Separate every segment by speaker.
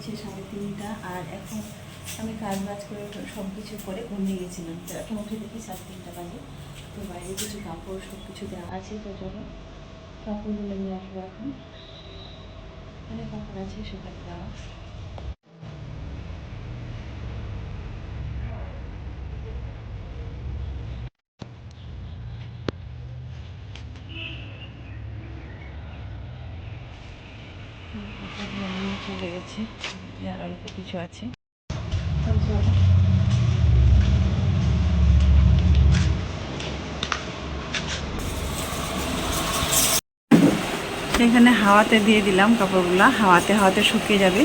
Speaker 1: হচ্ছে সাড়ে তিনটা, আর এখন আমি কাজ বাজ করে সব কিছু করে ঘুমিয়ে গেছিলাম। তো এখন উঠে দেখি সাড়ে তিনটা বাজে। তো বাইরে কিছু কাপড় সব কিছু দেওয়া আছে, তো চলো কাপড়গুলো নিয়ে আসব এখন। অনেক কাপড় আছে সেখানে দেওয়া। চলে গেছে আর অল্প কিছু আছে এখানে হাওয়াতে দিয়ে দিলাম কাপড়গুলো, হাওয়াতে হাওয়াতে শুকিয়ে যাবে।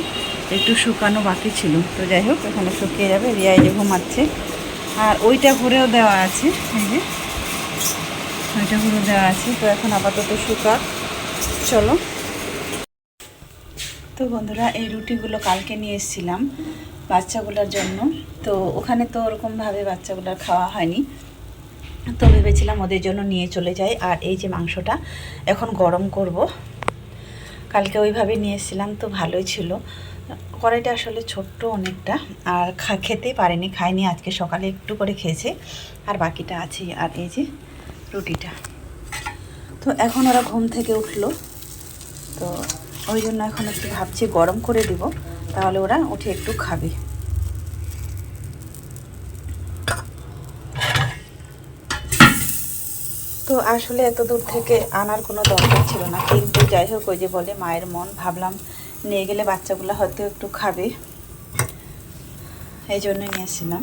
Speaker 1: একটু শুকানো বাকি ছিল। তো যাই হোক, এখানে শুকিয়ে যাবে রিয়া এই যে ঘুমাচ্ছে। আর ওইটা ঘুরেও দেওয়া আছে, এই যে। ওইটা ঘুরে দেওয়া আছে। তো এখন আপাতত শুকাক চলো। তো বন্ধুরা, এই রুটিগুলো কালকে নিয়ে এসেছিলাম বাচ্চাগুলোর জন্য। তো ওখানে তো ওরকমভাবে বাচ্চাগুলোর খাওয়া হয়নি। তো ভেবেছিলাম ওদের জন্য নিয়ে চলে যাই। আর এই যে মাংসটা এখন গরম করব। কালকে ওইভাবে নিয়ে এসেছিলাম, তো ভালোই ছিল। কড়াইটা আসলে ছোট্ট অনেকটা, আর খা খেতেই পারেনি, খায়নি, আজকে সকালে একটু করে খেয়েছে। আর বাকিটা আছে আর এই যে রুটিটা। তো এখন ওরা ঘুম থেকে উঠল। তো ওই জন্য এখন একটু ভাবছি গরম করে দিব, তাহলে ওরা উঠে একটু খাবে। তো আসলে এত দূর থেকে আনার কোনো দরকার ছিল না, কিন্তু যাই হোক ওই যে বলে মায়ের মন, ভাবলাম নিয়ে গেলে বাচ্চাগুলো হয়তো একটু খাবে। এই জন্য নিয়েছিলাম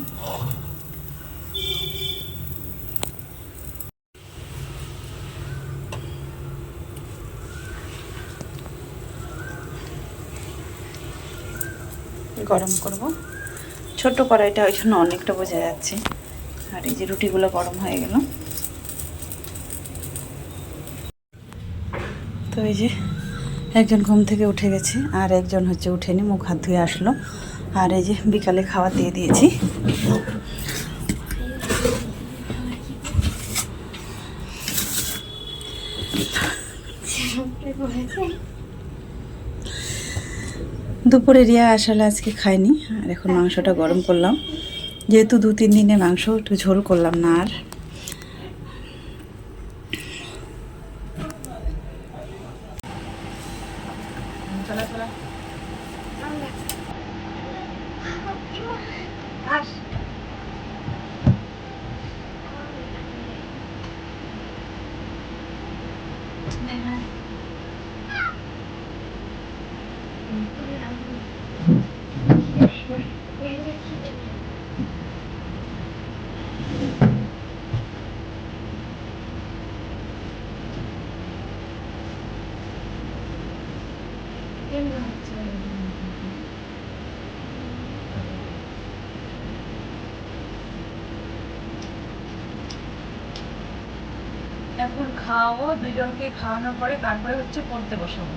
Speaker 1: গরম করব। ছোট কড়াইটা ওই জন্য অনেকটা বোঝা যাচ্ছে। আর এই যে রুটিগুলো গরম হয়ে গেল। তো এই যে একজন ঘুম থেকে উঠে গেছে আর একজন হচ্ছে উঠেনি, মুখ হাত ধুয়ে আসলো। আর এই যে বিকালে খাওয়া দিয়ে দিয়েছি। দুপুরে রিয়া আসলে আজকে খায়নি, আর এখন মাংসটা গরম করলাম। যেহেতু দু, তিন দিনে মাংস একটু ঝোল করলাম না আর।
Speaker 2: এখন খাওয়াবো দুজনকে খাওয়ানোর পরে তারপরে হচ্ছে পড়তে বসাবো।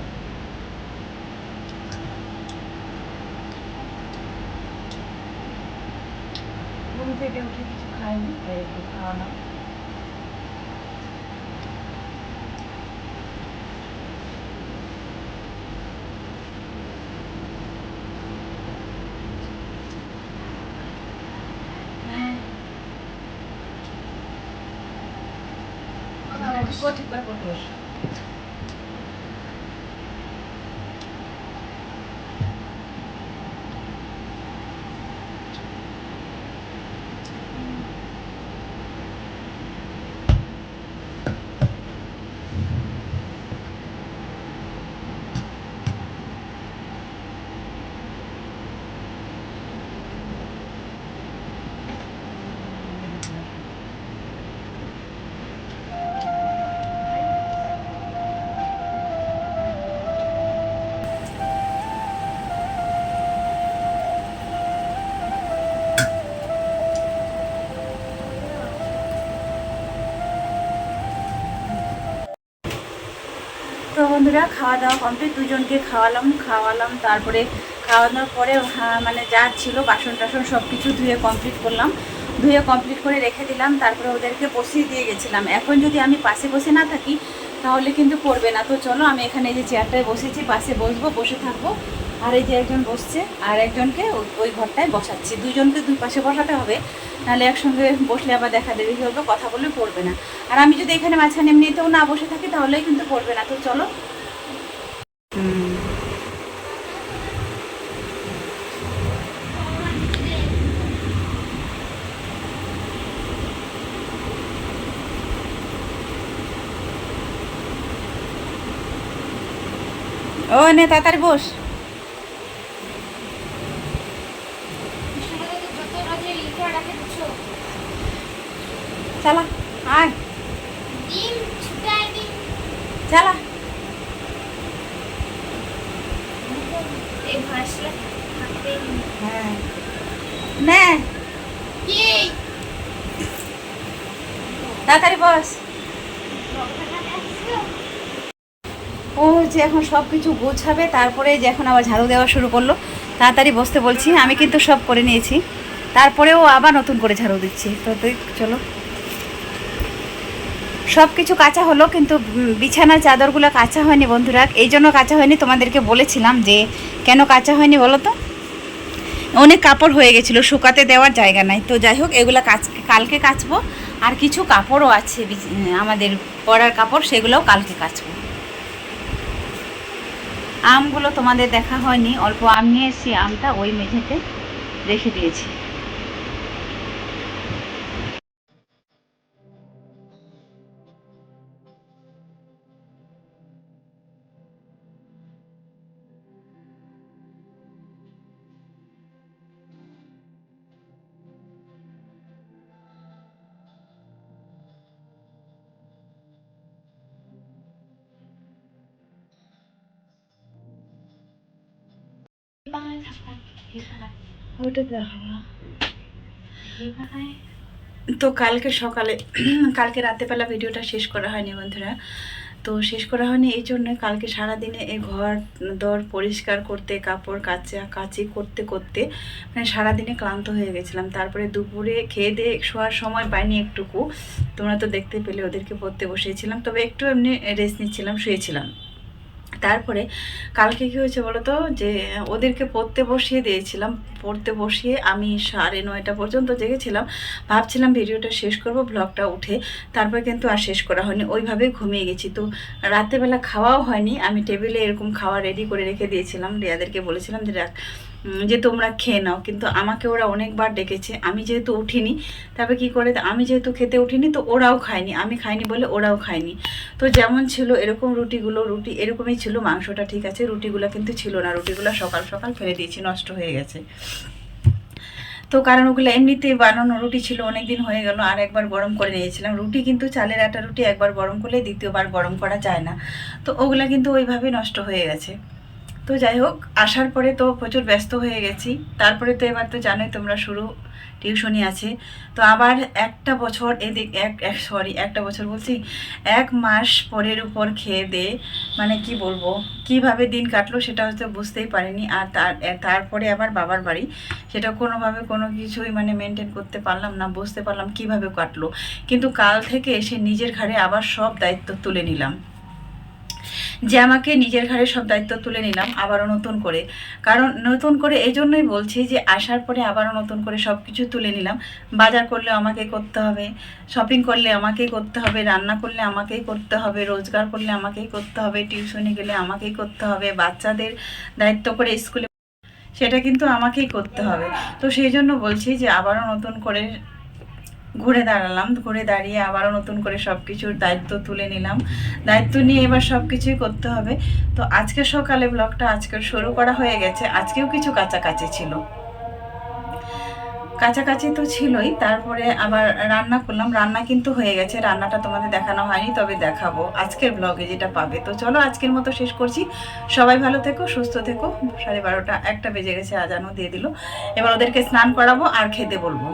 Speaker 2: ঘুম থেকে উঠে কিছু খাইনি তাই একটু খাওয়ানো ঠিক করে পড়তে বসো
Speaker 1: তো বন্ধুরা খাওয়া দাওয়া কমপ্লিট দুজনকে খাওয়ালাম খাওয়ালাম তারপরে খাওয়া দাওয়ার পরে হ্যাঁ, মানে যা ছিল বাসন টাসন সব কিছু ধুয়ে কমপ্লিট করলাম। ধুয়ে কমপ্লিট করে রেখে দিলাম তারপরে ওদেরকে বসিয়ে দিয়ে গেছিলাম। এখন যদি আমি পাশে বসে না থাকি তাহলে কিন্তু পড়বে না। তো চলো আমি এখানে এই যে চেয়ারটায় বসেছি পাশে বসবো বসে থাকব। আর এই যে একজন বসছে আর একজনকে ওই- ঘরটায় বসাচ্ছি। দুজনকে দুই পাশে বসাতে হবে নাহলে একসঙ্গে বসলে আবার দেখা দেবে কি কথা বলে পড়বে না। আর আমি যদি এখানে মাঝখানে এমনিতেও না বসে থাকি তাহলেই কিন্তু পড়বে না। তো চলো ও নে তাড়াতাড়ি বস। চালা আয়। চালা। হ্যাঁ। নে। তাড়াতাড়ি বস। যে এখন সব কিছু গোছাবে, তারপরে যে এখন আবার ঝাড়ু দেওয়া শুরু করল, তাড়াতাড়ি বসতে বলছি, আমি কিন্তু সব করে নিয়েছি। তারপরেও আবার নতুন করে ঝাড়ু দিচ্ছি। তো চলো। সব কিছু কাঁচা হলো, কিন্তু বিছানার চাদরগুলো কাঁচা হয়নি বন্ধুরা। এই জন্য কাঁচা হয়নি, তোমাদেরকে বলেছিলাম যে, কেন কাঁচা হয়নি বলো তো? অনেক কাপড় হয়ে গেছিল, শুকাতে দেওয়ার জায়গা নাই। তো যাই হোক, এগুলো কাচ, কালকে কাচবো। আর কিছু কাপড়ও আছে আমাদের পরার কাপড়, সেগুলোও কালকে কাচবো। আমগুলো তোমাদের দেখা হয়নি অল্প আম নিয়ে এসেছি আমটা ওই মেঝেতে রেখে দিয়েছি। তো কালকে সকালে, কালকে রাতেবেলা ভিডিওটা শেষ করা হয়নি বন্ধুরা। তো শেষ করা হয়নি, এই জন্য কালকে সারাদিনে এই ঘর দর পরিষ্কার করতে, কাপড় কাচা, কাচি করতে করতে মানে সারাদিনে ক্লান্ত হয়ে গেছিলাম। তারপরে দুপুরে খেয়ে দিয়ে শোয়ার সময় পাইনি একটুকু। তোমরা তো দেখতে পেলে, ওদেরকে পড়তে বসিয়েছিলাম। তবে একটু এমনি রেস্ট নিচ্ছিলাম, শুয়েছিলাম। তারপরে কালকে কী হয়েছে বলো তো যে, ওদেরকে পড়তে বসিয়ে দিয়েছিলাম। পড়তে বসিয়ে আমি সাড়ে নয়টা পর্যন্ত জেগেছিলাম। ভাবছিলাম ভিডিওটা শেষ করব ব্লগটা উঠে তারপর কিন্তু আর শেষ করা হয়নি। ওইভাবেই ঘুমিয়ে গেছি। তো রাতেরবেলা খাওয়াও হয়নি। আমি টেবিলে এরকম খাওয়া রেডি করে রেখে দিয়েছিলাম। রিয়াদেরকে বলেছিলাম যে যে তোমরা খেয়ে নাও। কিন্তু আমাকে ওরা অনেকবার ডেকেছে। আমি যেহেতু উঠিনি, তবে কি করে, আমি যেহেতু খেতে উঠিনি, তো ওরাও খায়নি। আমি খাইনি বলে ওরাও খায়নি। তো যেমন ছিল এরকম রুটিগুলো, রুটি এরকমই ছিল মাংসটা, ঠিক আছে? রুটিগুলো কিন্তু ছিল না। রুটিগুলো সকাল সকাল ফেলে দিয়েছি, নষ্ট হয়ে গেছে। তো কারণ ওগুলো এমনিতেই বানানো রুটি ছিল অনেক দিন হয়ে গেল, আর একবার গরম করে নিয়েছিলাম। রুটি কিন্তু চালের আটা রুটি একবার গরম করলে দ্বিতীয়বার গরম করা যায় না। তো ওগুলা কিন্তু ওইভাবে নষ্ট হয়ে গেছে। তো যাই হোক, আসার পরে তো প্রচুর ব্যস্ত হয়ে গেছি। তারপরে তো এবার তো জানোই তোমরা শুরু টিউশনি আছে। তো আবার একটা বছর এদিক, এক এক সরি একটা বছর বলছি, এক মাস পরের উপর খেয়ে দে মানে কি বলব, কীভাবে দিন কাটলো সেটা হয়তো বুঝতেই পারিনি। আর তার, তারপরে আবার বাবার বাড়ি, সেটা কোনোভাবে কোনো কিছুই মানে মেনটেন করতে পারলাম না, বুঝতে পারলাম কীভাবে কাটলো। কিন্তু কাল থেকে এসে নিজের ঘাড়ে আবার সব দায়িত্ব তুলে নিলাম। যে আমাকে নিজের ঘাড়ে সব দায়িত্ব তুলে নিলাম, আবারও নতুন করে। কারণ নতুন করে এই জন্যই বলছি যে, আসার পরে আবারও নতুন করে সব কিছু তুলে নিলাম। বাজার করলে আমাকে করতে হবে শপিং করলে আমাকেই করতে হবে, রান্না করলে আমাকেই করতে হবে, রোজগার করলে আমাকেই করতে হবে টিউশনি গেলে আমাকেই করতে হবে, বাচ্চাদের দায়িত্ব করে স্কুলে সেটা কিন্তু আমাকেই করতে হবে। তো সেই জন্য বলছি যে, আবারও নতুন করে ঘুরে দাঁড়ালাম, ঘুরে দাঁড়িয়ে আবারও নতুন করে সব কিছুর দায়িত্ব তুলে নিলাম। দায়িত্ব নিয়ে এবার সব কিছুই করতে হবে। তো আজকে সকালে ব্লগটা আজকে শুরু করা হয়ে গেছে। আজকেও কিছু কাছাকাছি ছিল। কাছাকাছি তো ছিলই, তারপরে আবার রান্না করলাম। রান্না কিন্তু হয়ে গেছে। রান্নাটা তোমাদের দেখানো হয়নি, তবে দেখাবো। আজকের ব্লগে যেটা পাবে। তো চলো আজকের মতো শেষ করছি। সবাই ভালো থেকো, সুস্থ থেকো। সাড়ে বারোটা একটা বেজে গেছে, আজানও দিয়ে দিল। এবার ওদেরকে স্নান করাবো আর খেতে বলব।